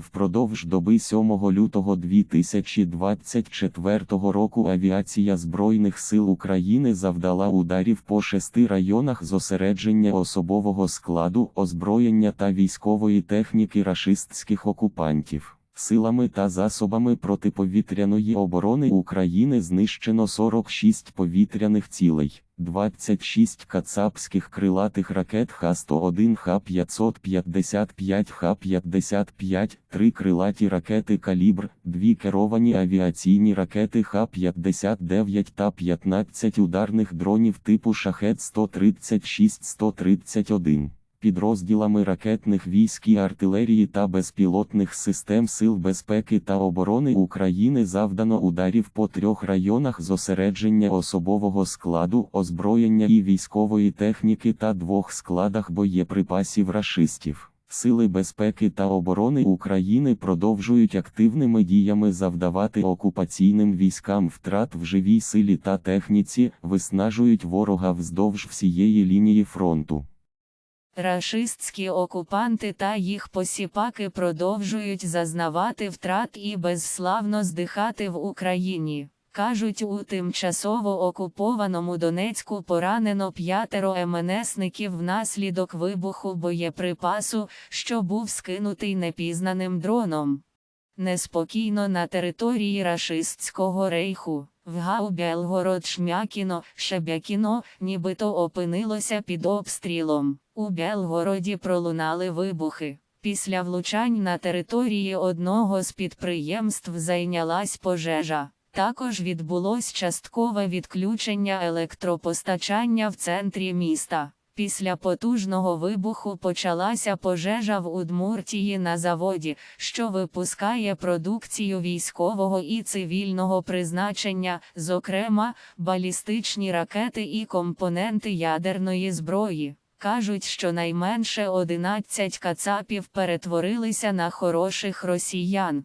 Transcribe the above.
Впродовж доби 7 лютого 2024 року авіація Збройних сил України завдала ударів по шести районах зосередження особового складу, озброєння та військової техніки рашистських окупантів. Силами та засобами протиповітряної оборони України знищено 46 повітряних цілей, 26 кацапських крилатих ракет Х-101, Х-555, Х-55, 3 крилаті ракети «Калібр», 2 керовані авіаційні ракети Х-59 та 15 ударних дронів типу Шахет-136-131 підрозділами ракетних військ і артилерії та безпілотних систем Сил безпеки та оборони України завдано ударів по трьох районах зосередження особового складу, озброєння і військової техніки та двох складах боєприпасів рашистів. Сили безпеки та оборони України продовжують активними діями завдавати окупаційним військам втрат в живій силі та техніці, виснажують ворога вздовж всієї лінії фронту. Рашистські окупанти та їх посіпаки продовжують зазнавати втрат і безславно здихати в Україні. Кажуть, у тимчасово окупованому Донецьку поранено п'ятеро МНСників внаслідок вибуху боєприпасу, що був скинутий непізнаним дроном. Неспокійно на території рашистського рейху. В Гау Белгород Шмякіно, Шебякіно, нібито опинилося під обстрілом. У Белгороді пролунали вибухи. Після влучань на території одного з підприємств зайнялась пожежа. Також відбулось часткове відключення електропостачання в центрі міста. Після потужного вибуху почалася пожежа в Удмуртії на заводі, що випускає продукцію військового і цивільного призначення, зокрема, балістичні ракети і компоненти ядерної зброї. Кажуть, що найменше 11 кацапів перетворилися на хороших росіян.